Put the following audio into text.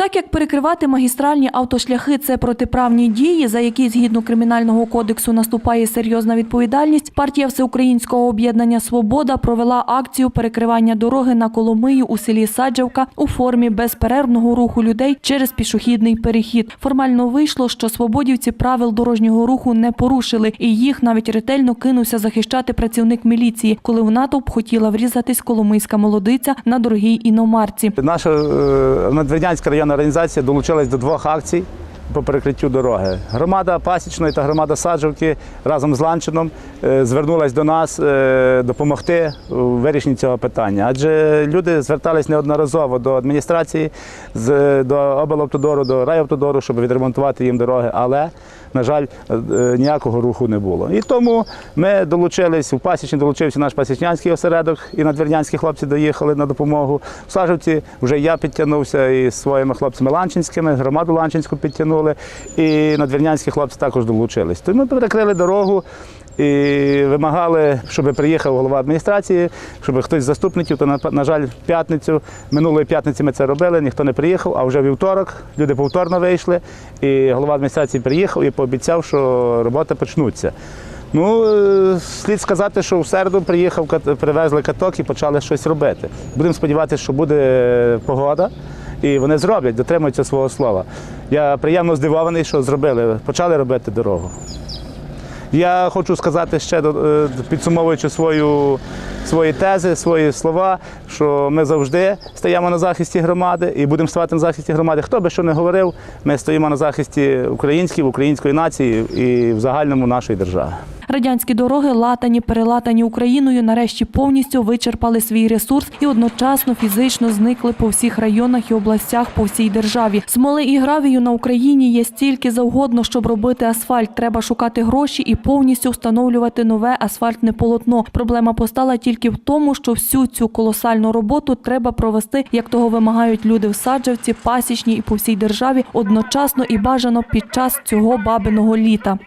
Так як перекривати магістральні автошляхи це протиправні дії, за які згідно кримінального кодексу наступає серйозна відповідальність, партія Всеукраїнського об'єднання Свобода провела акцію перекривання дороги на Коломию у селі Саджавка у формі безперервного руху людей через пішохідний перехід. Формально вийшло, що свободівці правил дорожнього руху не порушили, і їх навіть ретельно кинувся захищати працівник міліції, коли в натовп хотіла врізатись коломийська молодиця на дорогій іномарці. Наша е, надвірнянська районна організація долучилась до двох акцій по перекриттю дороги. Громада Пасічної та громада Саджавки разом з Ланчином е, звернулась до нас е, допомогти у вирішенні цього питання. Адже люди звертались неодноразово до адміністрації, до облавтодору, до райавтодору, щоб відремонтувати їм дороги, але, на жаль, е, ніякого руху не було. І тому ми долучились, у Пасічні долучився наш пасічнянський осередок, і надвірнянські хлопці доїхали на допомогу. В Сажівці вже я підтягнувся із своїми хлопцями ланчинськими, громаду ланчинську підтягнули, і надвірнянські хлопці також долучились. Тому ми перекрили дорогу. І вимагали, щоб приїхав голова адміністрації, щоб хтось з заступників, то на, жаль, в п'ятницю, минулої п'ятниці ми це робили, ніхто не приїхав, а вже вівторок люди повторно вийшли, і голова адміністрації приїхав і пообіцяв, що роботи почнуться. Ну, е, слід сказати, що в середу приїхав, привезли каток і почали щось робити. Будемо сподіватися, що буде погода. І вони зроблять, дотримуються свого слова. Я приємно здивований, що зробили, почали робити дорогу. Я хочу сказати ще, е, підсумовуючи свою, свої тези, свої слова, що ми завжди стоїмо на захисті громади і будемо ставати на захисті громади. Хто би що не говорив, ми стоїмо на захисті українській, української нації і в загальному нашої держави. Радянські дороги, латані, перелатані Україною, нарешті повністю вичерпали свій ресурс і одночасно фізично зникли по всіх районах і областях по всій державі. Смоли і гравію на Україні є стільки завгодно, щоб робити асфальт. Треба шукати гроші і повністю встановлювати нове асфальтне полотно. Проблема постала тільки в тому, що всю цю колосальну роботу треба провести, як того вимагають люди в Саджавці, Пасічній і по всій державі одночасно і бажано під час цього бабиного літа.